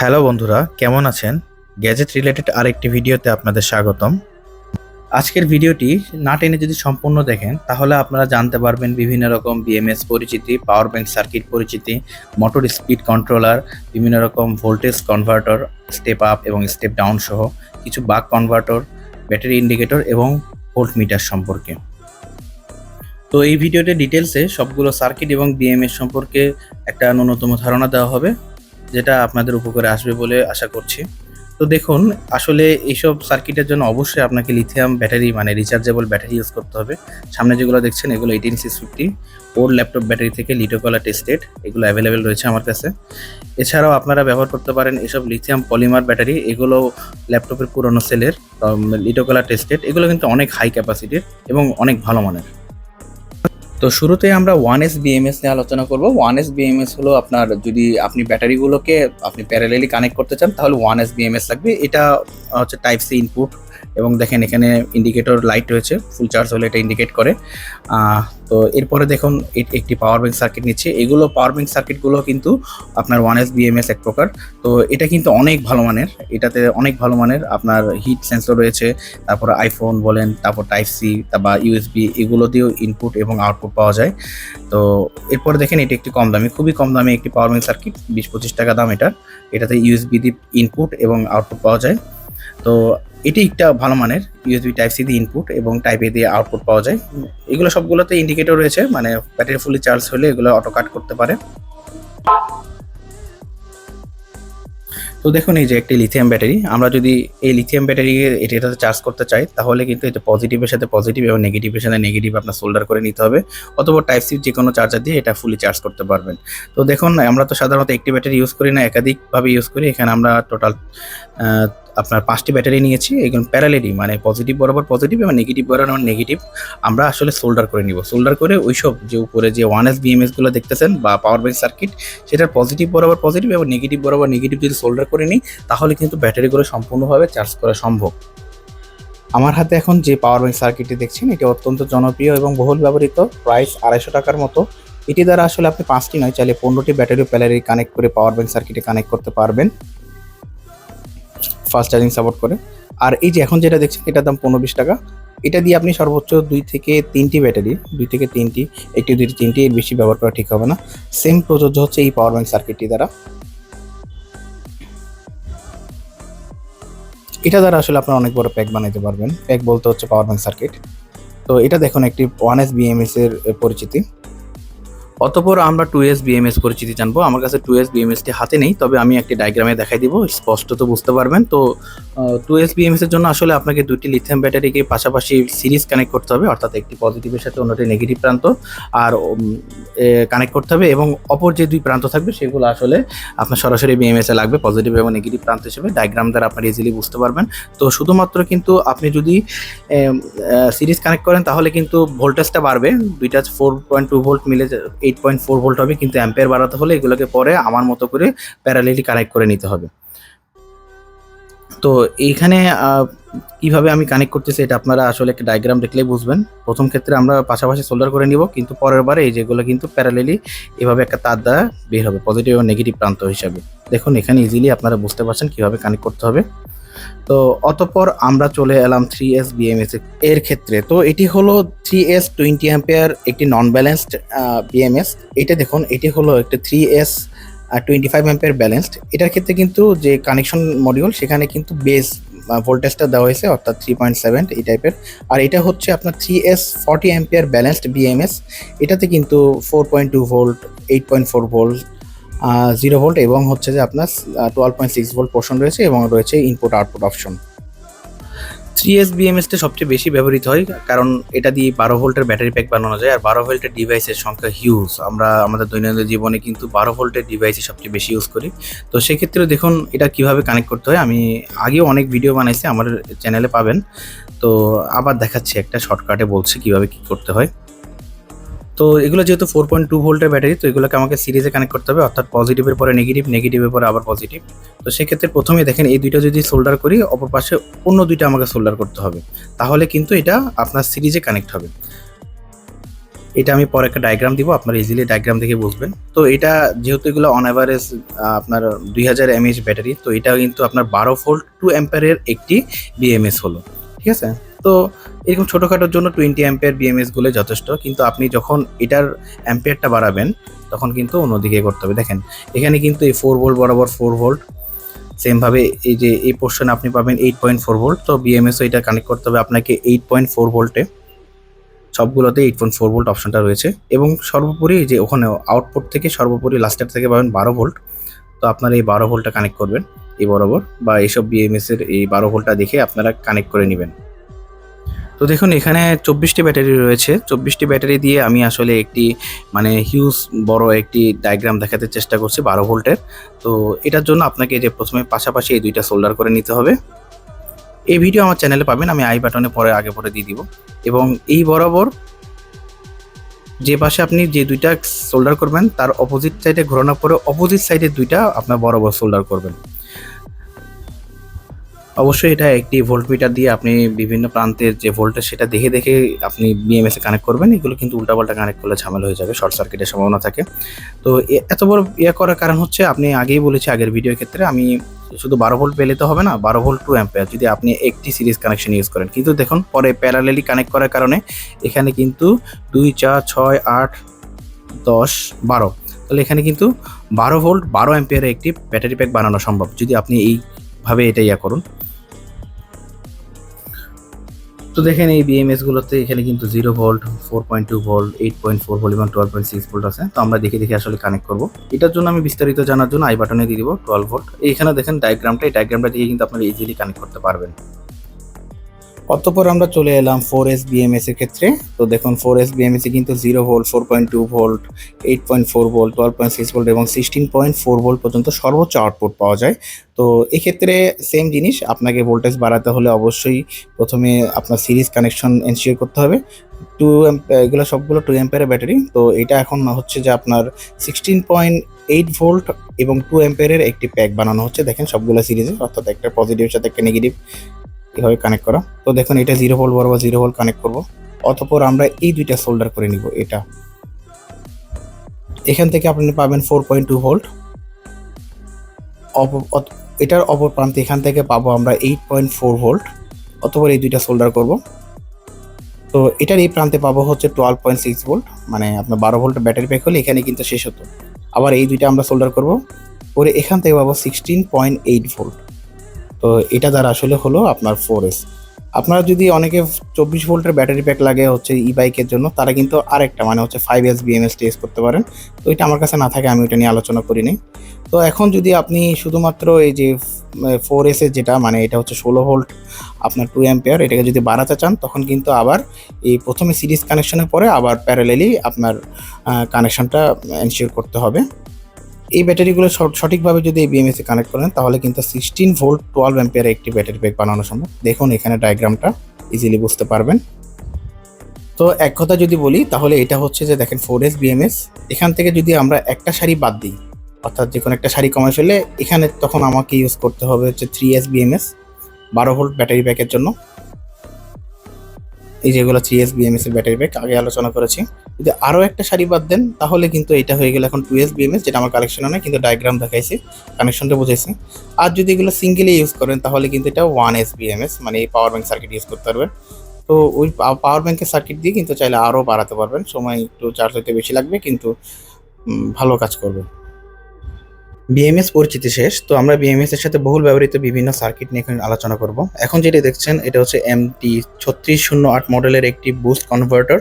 Hello বন্ধুরা, কেমন আছেন? গ্যাজেট রিলেটেড আরেকটি ভিডিওতে আপনাদের স্বাগতম। আজকের ভিডিওটি না টেনে যদি সম্পূর্ণ দেখেন, তাহলে আপনারা জানতে পারবেন বিভিন্ন রকম বিএমএস পরিচিতি পাওয়ার ব্যাংক সার্কিট পরিচিতি মোটর স্পিড কন্ট্রোলার বিভিন্ন রকম ভোল্টেজ কনভার্টার স্টেপ আপ এবং স্টেপ ডাউন সহ কিছু বাক কনভার্টার ব্যাটারি ইন্ডিকেটর এবং ভোল্ট মিটার সম্পর্কে। তো এই ভিডিওতে ডিটেলসে সবগুলো সার্কিট এবং বিএমএস সম্পর্কে একটা ন্যূনতম ধারণা দেওয়া হবে। যেটা আপনাদের উপকারে আসবে বলে আশা করছি। তো দেখুন, আসলে এইসব সার্কিটের জন্য অবশ্যই আপনাকে লিথিয়াম ব্যাটারি মানে রিচার্জেবল ব্যাটারি ইউজ করতে হবে। সামনে যেগুলো দেখছেন, এগুলো eighteen six fifty or laptop battery থেকে লিটোকলা টেস্টেড এগুলো অ্যাভেলেবেল রয়েছে আমার কাছে। এছাড়াও আপনারা ব্যবহার করতে পারেন এসব লিথিয়াম পলিমার ব্যাটারি এগুলো ল্যাপটপের পুরনো সেলের লিটোকলা টেস্টেড এগুলো কিন্তু অনেক হাই ক্যাপাসিটির এবং অনেক ভালো মানের। তো শুরুতে আমরা ওয়ান এস বিএমএস নিয়ে আলোচনা করব। ওয়ান এস বিএমএস হলো আপনার যদি আপনি ব্যাটারিগুলোকে আপনি প্যারালেলি কানেক্ট করতে চান, তাহলে ওয়ান এস বিএমএস লাগবে। এটা হচ্ছে টাইপ সি ইনপুট এবং দেখেন এখানে ইন্ডিকেটর লাইট রয়েছে ফুল চার্জ হলে এটা ইন্ডিকেট করে। তো এরপরে দেখুন একটি পাওয়ার ব্যাংক সার্কিট নিচ্ছে। এগুলো পাওয়ার ব্যাংক সার্কিটগুলো কিন্তু আপনার ওয়ান এস বিএমএস এক প্রকার। তো এটা কিন্তু অনেক ভালো মানের। এটাতে অনেক ভালো মানের আপনার হিট সেন্সর রয়েছে, তারপর আইফোন বলেন, তারপর টাইপ সি বা ইউএসবি এগুলো দিয়েও ইনপুট এবং আউটপুট পাওয়া যায়। তো এরপরে দেখেন, এটি একটি কম দামি, খুবই কম দামি একটি পাওয়ার ব্যাংক সার্কিট বিশ পঁচিশ টাকা দাম এটা এটাতে ইউএসবি দিয়ে ইনপুট এবং আউটপুট পাওয়া যায়। তো এটি একটা ভালো মানের ইউএসবি টাইপ সি দিয়ে ইনপুট এবং টাইপ এ দিয়ে আউটপুট পাওয়া যায়। এগুলো সবগুলোতে ইন্ডিকেটর রয়েছে মানে ব্যাটারি ফুলি চার্জ হলে এগুলো অটো কাট করতে পারে। তো দেখুন এই যে একটি লিথিয়াম ব্যাটারি আমরা যদি এই লিথিয়াম ব্যাটারি এটাতে চার্জ করতে চাই, তাহলে কিন্তু এটা পজিটিভের সাথে পজিটিভ এবং নেগেটিভের সাথে নেগেটিভ আপনার সোল্ডার করে নিতে হবে, অথবা টাইপ সি যে কোনো চার্জার দিয়ে এটা ফুলি চার্জ করতে পারবেন। তো দেখুন, আমরা তো সাধারণত একটি ব্যাটারি ইউজ করি না, একাধিকভাবে ইউজ করি। এখানে আমরা টোটাল আপনার পাঁচটি ব্যাটারি নিয়েছি, এগুলো প্যারালেলি মানে পজিটিভ বরাবর পজিটিভ এবং নেগেটিভ বরাবর নেগেটিভ আমরা আসলে সোল্ডার করে নিব। সোল্ডার করে ওইসব যে উপরে যে ওয়ান এস বিএমএসগুলো দেখতেছেন বা পাওয়ার ব্যাংক সার্কিট সেটার পজিটিভ বরাবর পজিটিভ এবং নেগেটিভ বরাবর নেগেটিভ যদি সোল্ডার করে নিই, তাহলে কিন্তু ব্যাটারিগুলো সম্পূর্ণভাবে চার্জ করা সম্ভব। আমার হাতে এখন যে পাওয়ার ব্যাংক সার্কিটটি দেখছেন, এটি অত্যন্ত জনপ্রিয় এবং বহুল ব্যবহৃত, প্রাইস আড়াইশো টাকার মতো। এটি দ্বারা আসলে আপনি পাঁচটি নয়, চাইলে পনেরোটি ব্যাটারি প্যালারি কানেক্ট করে পাওয়ার ব্যাংক সার্কিটে কানেক্ট করতে পারবেন। ফাস্ট চার্জিং সাপোর্ট করে। আর এই যে এখন যেটা দেখছেন, এটার দাম পনেরো বিশ টাকা। এটা দিয়ে আপনি সর্বোচ্চ দুই থেকে তিনটি ব্যাটারি, দুই থেকে তিনটি, একটি দুইটি তিনটি, এর বেশি ব্যবহার করা ঠিক হবে না। সেম প্রযোজ্য হচ্ছে এই পাওয়ার ব্যাংক সার্কিটটি দ্বারা। এটা দ্বারা আসলে আপনারা অনেক বড় প্যাক বানাইতে পারবেন। প্যাক বলতে হচ্ছে পাওয়ার ব্যাংক সার্কিট তো এটা দেখুন, একটি ওয়ান এস বিএমএস এর পরিচিতি। অতপর আমরা টু এস বিএমএস পরিচিতি জানব। আমার কাছে টু এস বিএমএসটি হাতে নেই, তবে আমি একটি ডায়াগ্রামে দেখাই দিব, স্পষ্ট তো বুঝতে পারবেন। তো টু এস বিএমএস এর জন্য আসলে আপনাকে দুটি লিথিয়াম ব্যাটারিকে পাশাপাশি সিরিজ কানেক্ট করতে হবে, অর্থাৎ একটি পজিটিভের সাথে অন্যটি নেগেটিভ প্রান্ত, আর কানেক্ট করতে হবে এবং অপর যে দুই প্রান্ত থাকবে সেগুলো আসলে আপনার সরাসরি বিএমএস লাগবে পজিটিভ এবং নেগেটিভ প্রান্ত হিসেবে। ডায়াগ্রাম দ্বারা আপনারা ইজিলি বুঝতে পারবেন। তো শুধুমাত্র কিন্তু আপনি যদি সিরিজ কানেক্ট করেন, তাহলে কিন্তু ভোল্টেজটা বাড়বে, দুইটা ফোর পয়েন্ট টু ভোল্ট মিলে এইট পয়েন্ট ফোর ভোল্ট হবে, কিন্তু অ্যাম্পেয়ার বাড়াতে হলে এগুলোকে পরে আমার মতো করে প্যারালেলি কানেক্ট করে নিতে হবে। তো এইখানে কীভাবে আমি কানেক্ট করতেছি এটা আপনারা আসলে একটা ডায়াগ্রাম দেখলেই বুঝবেন। প্রথম ক্ষেত্রে আমরা পাশাপাশি সোল্ডার করে নিব, কিন্তু পরের বারে এই যেগুলো কিন্তু প্যারালেলি এভাবে একটা তার দ্বারা বের হবে পজিটিভ এবং নেগেটিভ প্রান্ত হিসাবে। দেখুন, এখানে ইজিলি আপনারা বুঝতে পারছেন কীভাবে কানেক্ট করতে হবে। তো অতঃপর আমরা চলে এলাম থ্রি এস বিএমএস এর ক্ষেত্রে। তো এটি হলো থ্রি এস টোয়েন্টি অ্যাম্পেয়ার একটি নন ব্যালেন্সড বিএমএস এটা দেখুন, এটি হলো একটি three S twenty five ampere balanced এটার ক্ষেত্রে কিন্তু যে কানেকশন মডিউল সেখানে কিন্তু বেস ভোল্টেজটা দেওয়া হয়েছে, অর্থাৎ থ্রি পয়েন্ট সেভেন এই টাইপের আর এটা হচ্ছে আপনার three S forty ampere balanced BMS এটাতে কিন্তু four point two volt eight point four volt zero volt এবং হচ্ছে যে আপনার twelve point six volt portion রয়েছে এবং রয়েছে input output option three S বিএমএসটা সবচেয়ে বেশি ব্যবহৃত হয়, কারণ এটা দিয়ে বারো ভোল্টের ব্যাটারি প্যাক বানানো যায়, আর বারো ভোল্টের ডিভাইসের সংখ্যা হিউজ আমরা, আমাদের দৈনন্দিন জীবনে কিন্তু বারো ভোল্টের ডিভাইসই সবচেয়ে বেশি ইউজ করি। তো সেক্ষেত্রে দেখুন, এটা কীভাবে কানেক্ট করতে হয়, আমি আগেও অনেক ভিডিও বানাইছি, আমার চ্যানেলে পাবেন। তো আবার দেখাচ্ছি একটা শর্টকাটে বলছি কীভাবে কি করতে হয়। তো এগুলো যেহেতু ফোর পয়েন্ট টু ভোল্টের ব্যাটারি, তো এগুলোকে আমাকে সিরিজে কানেক্ট করতে হবে, অর্থাৎ পজিটিভের পরে নেগেটিভ নেগেটিভের পরে আবার পজিটিভ তো সেক্ষেত্রে প্রথমে দেখেন এই দুইটা যদি সোল্ডার করি, অপর পাশে অন্য দুইটা আমাকে সোল্ডার করতে হবে। তাহলে কিন্তু এটা আপনার সিরিজে কানেক্ট হবে। এটা আমি পরে একটা ডায়াগ্রাম দিব, আপনারা ইজিলি ডায়াগ্রাম দেখে বুঝবেন। তো এটা যেহেতু এগুলো অন অ্যাভারেজ আপনার দুই হাজার এমএইচ ব্যাটারি, তো এটা কিন্তু আপনার বারো ভোল্ট টু অ্যাম্পারের একটি বিএমএস হলো। ঠিক আছে? তো এরকম ছোটোখাটোর জন্য টোয়েন্টি অ্যাম্পিয়ার বিএমএসগুলো যথেষ্ট, কিন্তু আপনি যখন এটার অ্যাম্পিয়ারটা বাড়াবেন, তখন কিন্তু অন্যদিকে করতে হবে। দেখেন, এখানে কিন্তু এই ফোর ভোল্ট বরাবর ফোর ভোল্ট সেমভাবে এই যে এই পোর্শনে আপনি পাবেন এইট পয়েন্ট ফোর ভোল্ট তো বিএমএসও এটা কানেক্ট করতে হবে আপনাকে এইট পয়েন্ট ফোর ভোল্টে সবগুলোতে এইট পয়েন্ট ফোর ভোল্ট অপশনটা রয়েছে এবং সর্বোপরি যে ওখানে আউটপুট থেকে সর্বোপরি লাস্টের থেকে পাবেন বারো ভোল্ট তো আপনারা এই বারো ভোল্টটা কানেক্ট করবেন, এই বরাবর, বা এইসব বিএমএস এর এই বারো ভোল্টটা দেখে আপনারা কানেক্ট করে নেবেন। তো দেখুন, এখানে চব্বিশটি ব্যাটারি রয়েছে। চব্বিশটি ব্যাটারি দিয়ে আমি আসলে একটি মানে হিউজ বড় একটি ডায়াগ্রাম দেখাতে চেষ্টা করছি বারো ভোল্টের। তো এটার জন্য আপনাকে যে প্রথমে পাশাপাশি এই দুইটা সোল্ডার করে নিতে হবে। এই ভিডিও আমার চ্যানেলে পাবেন, আমি আই বাটনে পরে, আগে পরে দিয়ে দিব। এবং এই বরাবর যে পাশে আপনি যে দুইটা সোল্ডার করবেন, তার অপোজিট সাইডে ঘোরানোর পরে অপোজিট সাইডে দুইটা আপনার বরাবর সোল্ডার করবেন। অবশ্যই এটা একটি ভোল্টমিটার দিয়ে আপনি বিভিন্ন প্রান্তের যে ভোল্টেজ সেটা দেখে দেখে আপনি বিএমএস কানেক্ট করবেন। এগুলো কিন্তু উল্টাপাল্টা কানেক্ট করলে ঝামেলা হয়ে যাবে শর্ট সার্কিটের সম্ভাবনা থাকে। তো এত বড় ইয়ে করার কারণ হচ্ছে আপনি আগেই বলেছি আগের ভিডিওর ক্ষেত্রে আমি শুধু বারো ভোল্ট পেলে তো হবে না, বারো ভোল্ট টু অ্যাম্পেয়ার যদি আপনি একটি সিরিজ কানেকশন ইউজ করেন। কিন্তু দেখুন, পরে প্যারালেলি কানেক্ট করার কারণে এখানে কিন্তু দুই, চার, ছয়, আট, দশ, বারো। তাহলে এখানে কিন্তু বারো ভোল্ট বারো অ্যাম্পিয়ারের একটি ব্যাটারি প্যাক বানানো সম্ভব, যদি আপনি এইভাবে এটা ইয়া করুন। তো দেখেন এই বিএমএস গুলোতে এখানে কিন্তু zero volt four point two volt eight point four volt এবং টুয়েলভ পয়েন্ট সিক্স ভোল্ট আছে। তো আমরা দেখে দেখে আসলে কানেক্ট করব। এটার জন্য আমি বিস্তারিত জানার জন্য আই বাটনে দিয়ে দিব টুয়েলভ ভোল্ট এইখানে দেখেন ডায়গ্রামটা এই ডায়গ্রামটা দিয়ে কিন্তু আপনারা ইজিলি কানেক্ট করতে পারবেন। অতপর আমরা চলে এলাম ফোর এস বিএমএস এর ক্ষেত্রে। তো দেখুন ফোর এস বিএমএস এ কিন্তু zero volt four point two volt eight point four volt twelve point six volt এবং সিক্সটিন পয়েন্ট ফোর ভোল্ট পর্যন্ত সর্বোচ্চ আউটপুট পাওয়া যায়। তো এক্ষেত্রে সেম জিনিস, আপনাকে ভোল্টেজ বাড়াতে হলে অবশ্যই প্রথমে আপনার সিরিজ কানেকশন এনশিওর করতে হবে। টু এগুলো সবগুলো টু অ্যাম্পেয়ারের ব্যাটারি তো এটা এখন হচ্ছে যে আপনার সিক্সটিন পয়েন্ট এইট ভোল্ট এবং টু অ্যাম্পেয়ারের একটি প্যাক বানানো হচ্ছে। দেখেন, সবগুলো সিরিজে অর্থাৎ একটা পজিটিভের সাথে একটা নেগেটিভ এভাবে কানেক্ট করা? তো দেখুন, এটা জিরো ভোল্ট বরাবর জিরো ভোল্ট কানেক্ট করব। অতপর আমরা এই দুইটা সোল্ডার করে নিব, এটা। এখান থেকে আপনি পাবেন ফোর পয়েন্ট টু ভোল্ট এটার অপর প্রান্তে এখান থেকে পাবো আমরা এইট পয়েন্ট ফোর ভোল্ট অতপর এই দুইটা সোল্ডার করব। তো এটার এই প্রান্তে পাবো হচ্ছে টুয়েলভ পয়েন্ট সিক্স ভোল্ট মানে আপনার বারো ভোল্ট ব্যাটারি প্যাক হলে এখানে কিন্তু শেষ হতো। আবার এই দুইটা আমরা সোল্ডার করব। পরে এখান থেকে পাবো সিক্সটিন পয়েন্ট এইট ভোল্ট তো এটা দ্বারা আসলে হলো আপনার ফোর এস আপনারা যদি অনেকে চব্বিশ ভোল্টের ব্যাটারি প্যাক লাগে হচ্ছে ই বাইকের জন্য, তারা কিন্তু আরেকটা মানে হচ্ছে ফাইভ এস বিএমএস টেস্ট করতে পারেন। তো এটা আমার কাছে না থাকে, আমি এটা নিয়ে আলোচনা করিনি। তো এখন যদি আপনি শুধুমাত্র এই যে ফোর এসের যেটা মানে এটা হচ্ছে ষোলো ভোল্ট আপনার টু অ্যাম্পিয়ার এটাকে যদি বাড়াতে চান, তখন কিন্তু আবার এই প্রথমে সিরিজ কানেকশনের পরে আবার প্যারালেলি আপনার কানেকশনটা এনশিওর করতে হবে। এই ব্যাটারিগুলো সঠ- সঠিকভাবে যদি এই বিএমএস কানেক্ট করেন, তাহলে কিন্তু সিক্সটিন ভোল্ট টুয়েলভ অ্যাম্পিয়ার একটি ব্যাটারি প্যাক বানানো সম্ভব। দেখুন এখানে ডায়াগ্রামটা ইজিলি বুঝতে পারবেন। তো এক কথা যদি বলি, তাহলে এটা হচ্ছে যে দেখেন ফোর এস বিএমএস এখান থেকে যদি আমরা একটা শাড়ি বাদ দিই, অর্থাৎ যে কোনো একটা শাড়ি কমে ফেলে, এখানে তখন আমাকে ইউজ করতে হবে হচ্ছে থ্রি এস বিএমএস বারো ভোল্ট ব্যাটারি প্যাকের জন্য। এই যেগুলো থ্রি এস বিএমএস এর ব্যাটারি ব্যাক আগে আলোচনা করেছি। যদি আরও একটা শাড়ি বাদ দেন, তাহলে কিন্তু এটা হয়ে গেল এখন টু এস বিএমএস যেটা আমার কালেকশনে নেই, কিন্তু ডায়াগ্রাম দেখাইছি কানেকশনটা বুঝাইছি। আর যদি এগুলো সিঙ্গেলি ইউজ করেন, তাহলে কিন্তু এটা ওয়ান এস বিএমএস মানে এই পাওয়ার ব্যাংক সার্কিট ইউজ করতে পারবেন। তো ওই পাওয়ার ব্যাংকের সার্কিট দিয়ে কিন্তু চাইলে আরও বাড়াতে পারবেন। সময় একটু চার্জ হতে বেশি লাগবে, কিন্তু ভালো কাজ করবে। বিএমএস পরিচিতি শেষ, তো আমরা বিএমএস এর সাথে বহুল ব্যবহৃত বিভিন্ন সার্কিট নিয়ে এখন আলোচনা করব। এখন যেটি দেখছেন, এটা হচ্ছে এমটি ছত্রিশ শূন্য আট মডেলের একটি বুস্ট কনভার্টার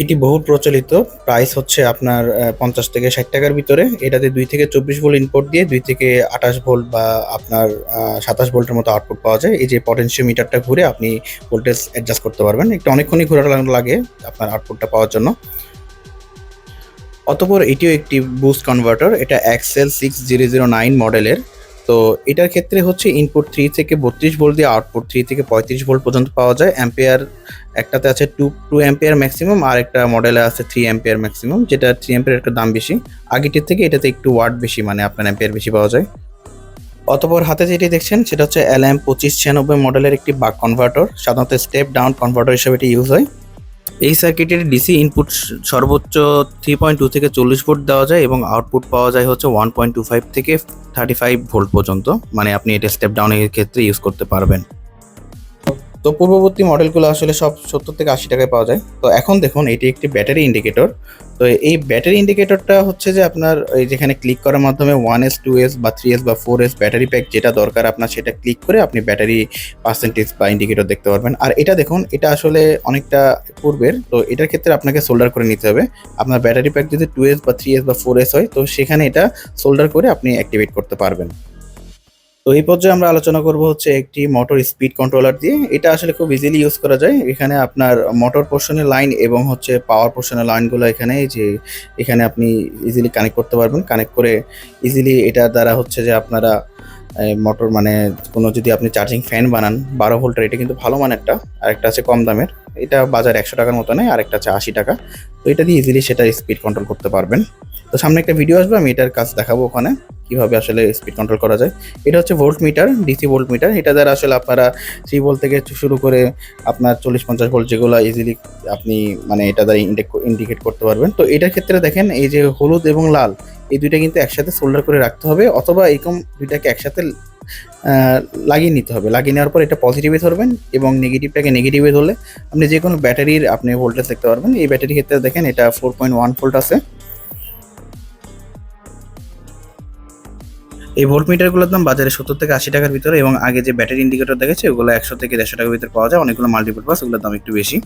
এটি বহুল প্রচলিত প্রাইস হচ্ছে আপনার পঞ্চাশ থেকে ষাট টাকার ভিতরে। এটাতে দুই থেকে চব্বিশ ভোল্ট ইনপুট দিয়ে দুই থেকে আঠাশ ভোল্ট বা আপনার সাতাশ ভোল্টের মতো আউটপুট পাওয়া যায়। এই যে পটেনশিওমিটারটা ঘুরে আপনি ভোল্টেজ অ্যাডজাস্ট করতে পারবেন। একটু অনেকক্ষণই ঘোরানো লাগে আপনার আউটপুটটা পাওয়ার জন্য। অতপর এটিও একটি বুস্ট কনভার্টার এটা XL six zero zero nine মডেলের তো এটার ক্ষেত্রে হচ্ছে ইনপুট থ্রি থেকে বত্রিশ ভোল্ট দিয়ে আউটপুট থ্রি থেকে পঁয়ত্রিশ ভোল্ট পর্যন্ত পাওয়া যায়। অ্যাম্পিয়ার একটাতে আছে টু টু অ্যাম্পেয়ার ম্যাক্সিমাম আর একটা মডেলে আছে থ্রি অ্যাম্পিয়ার ম্যাক্সিমাম যেটা থ্রি অ্যাম্পিয়ার একটা দাম বেশি। আগেটির থেকে এটাতে একটু ওয়াট বেশি মানে আপনার অ্যাম্পিয়ার বেশি পাওয়া যায়। অতপর হাতে যেটি দেখছেন, সেটা হচ্ছে এলএম পঁচিশ ছিয়ানব্বই মডেলের একটি বাক কনভার্টার সাধারণত স্টেপ ডাউন কনভার্টার হিসেবে এটি ইউজ হয়। এই সার্কিটের ডিসি ইনপুট সর্বোচ্চ থ্রি পয়েন্ট টু থেকে চল্লিশ ভোল্ট দেওয়া যায় এবং আউটপুট পাওয়া যায় হচ্ছে ওয়ান পয়েন্ট টু ফাইভ থেকে থার্টি ফাইভ ভোল্ট পর্যন্ত। মানে আপনি এটা স্টেপ ডাউনের ক্ষেত্রে ইউজ করতে পারবেন। তো পূর্ববর্তী মডেলগুলো আসলে সব সত্তর থেকে আশি টাকায় পাওয়া যায়। তো এখন দেখুন, এটি একটি ব্যাটারি ইন্ডিকেটর তো এই ব্যাটারি ইন্ডিকেটরটা হচ্ছে যে আপনার এই যেখানে ক্লিক করার মাধ্যমে ওয়ান এস টু এস বা থ্রি এস বা ফোর এস ব্যাটারি প্যাক যেটা দরকার আপনার সেটা ক্লিক করে আপনি ব্যাটারি পার্সেন্টেজ বা ইন্ডিকেটর দেখতে পারবেন। আর এটা দেখুন, এটা আসলে অনেকটা পূর্বের। তো এটার ক্ষেত্রে আপনাকে সোল্ডার করে নিতে হবে। আপনার ব্যাটারি প্যাক যদি টু এস বা থ্রি এস বা ফোর এস হয়, তো সেখানে এটা সোল্ডার করে আপনি অ্যাক্টিভেট করতে পারবেন। তো এই পর্যায়ে আমরা আলোচনা করব হচ্ছে একটি মোটর স্পিড কন্ট্রোলার দিয়ে। এটা আসলে খুব ইজিলি ইউজ করা যায়। এখানে আপনার মোটর পোর্শনের লাইন এবং হচ্ছে পাওয়ার পোর্শনের লাইনগুলো এখানে যে এখানে আপনি ইজিলি কানেক্ট করতে পারবেন। কানেক্ট করে ইজিলি এটার দ্বারা হচ্ছে যে আপনারা মোটর মানে কোনো যদি আপনি চার্জিং ফ্যান বানান, বারো ভোল্টের এটা কিন্তু ভালো মানেরটা আর একটা আছে কম দামের। এটা বাজার একশো টাকার মতো নেয় আর একটা আছে আশি টাকা। তো এটা দিয়ে ইজিলি সেটা স্পিড কন্ট্রোল করতে পারবেন। তো সামনে একটা ভিডিও আসবে, আমি এটার কাজ দেখাবো ওখানে। কীভাবে আসলে স্পিড কন্ট্রোল করা যায়। এটা হচ্ছে volt meter DC volt meter এটা দ্বারা আসলে আপনারা থ্রি ভোল্ট থেকে শুরু করে আপনার চল্লিশ পঞ্চাশ ভোল্ট যেগুলো ইজিলি আপনি মানে এটা দ্বারা ইন্ডিকেট করতে পারবেন। তো এটার ক্ষেত্রে দেখেন, এই যে হলুদ এবং লাল, এই দুইটা কিন্তু একসাথে সোল্ডার করে রাখতে হবে অথবা এরকম দুইটাকে একসাথে লাগিয়ে নিতে হবে। লাগিয়ে নেওয়ার পর এটা পজিটিভে ধরবেন এবং নেগেটিভটাকে নেগেটিভে ধরলে আপনি যে কোনো ব্যাটারির আপনি ভোল্টেজ দেখতে পারবেন। এই ব্যাটারির ক্ষেত্রে দেখেন এটা ফোর পয়েন্ট ওয়ান ভোল্ট আছে। এই ভোল্ট মিটারগুলোর দাম বাজারে সত্তর থেকে আশি টাকার ভিতরে এবং আগে যে ব্যাটারি ইন্ডিকেটর দেখেছে ওগুলো একশো থেকে দেড়শো টাকার ভিতরে পাওয়া যায়। অনেকগুলো মাল্টিপারপাস ওগুলোর দাম একটু বেশি।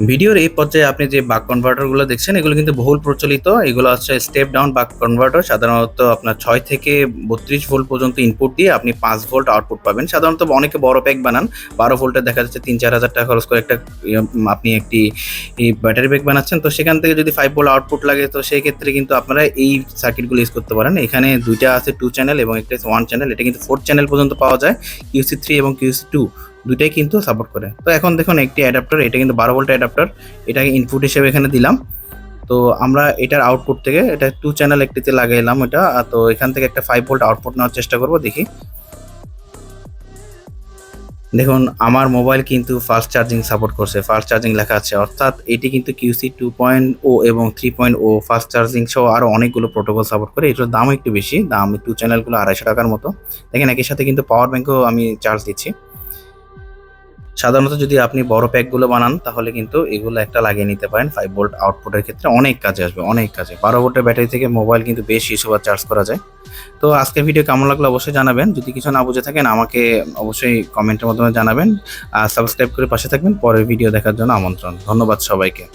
ভিডিওর এই পর্যায়ে আপনি যে বাক কনভার্টারগুলো দেখছেন এগুলো কিন্তু বহুল প্রচলিত। এগুলো হচ্ছে স্টেপ ডাউন বাক কনভার্টার সাধারণত আপনার ছয় থেকে বত্রিশ ভোল্ট পর্যন্ত ইনপুট দিয়ে আপনি পাঁচ ভোল্ট আউটপুট পাবেন। সাধারণত অনেকে বড় প্যাক বানান বারো ভোল্টের দেখা যাচ্ছে তিন চার হাজার টাকা খরচ করে একটা ইয়ে, আপনি একটি ব্যাটারি প্যাক বানাচ্ছেন। তো সেখান থেকে যদি ফাইভ ভোল্ট আউটপুট লাগে তো সেই ক্ষেত্রে কিন্তু আপনারা এই সার্কিটগুলো ইউজ করতে পারেন। এখানে দুইটা আছে টু চ্যানেল এবং একটা ওয়ান চ্যানেল এটা কিন্তু ফোর চ্যানেল পর্যন্ত পাওয়া যায় কিউসি থ্রি এবং কিউসি টু দুইটাই কিন্তু সাপোর্ট করে। তো এখন দেখুন একটি অ্যাডাপ্টার এটা কিন্তু বারো ভোল্টের অ্যাডাপ্টার এটাকে ইনপুট হিসেবে এখানে দিলাম। তো আমরা এটার আউটপুট থেকে, এটা টু চ্যানেল একটিতে লাগাইলাম এটা তো এখান থেকে একটা ফাইভ ভোল্ট আউটপুট নেওয়ার চেষ্টা করব, দেখি। দেখুন, আমার মোবাইল কিন্তু ফাস্ট চার্জিং সাপোর্ট করছে ফাস্ট চার্জিং লেখা আছে, অর্থাৎ এটি কিন্তু কিউসি টু পয়েন্ট ও এবং three point O fast charging সহ আরও অনেকগুলো প্রোটোকল সাপোর্ট করে। এটার দাম একটু বেশি, দাম টু চ্যানেলগুলো আড়াইশো টাকার মতো। দেখেন একই সাথে কিন্তু পাওয়ার ব্যাঙ্কও আমি চার্জ দিচ্ছি। সাধারণত যদি আপনি বড় প্যাকগুলো বানান, তাহলে কিন্তু এগুলো একটা লাগিয়ে নিতে পারেন। ফাইভ ভোল্ট আউটপুটের ক্ষেত্রে অনেক কাজে আসবে, অনেক কাজে। বারো ভোল্টের ব্যাটারি থেকে মোবাইল কিন্তু বেশ হিসেবে চার্জ করা যায়। তো আজকের ভিডিও কেমন লাগল অবশ্যই জানাবেন। যদি কিছু না বুঝে থাকেন, আমাকে অবশ্যই কমেন্টের মাধ্যমে জানাবেন। আর সাবস্ক্রাইব করে পাশে থাকবেন। পরের ভিডিও দেখার জন্য আমন্ত্রণ। ধন্যবাদ সবাইকে।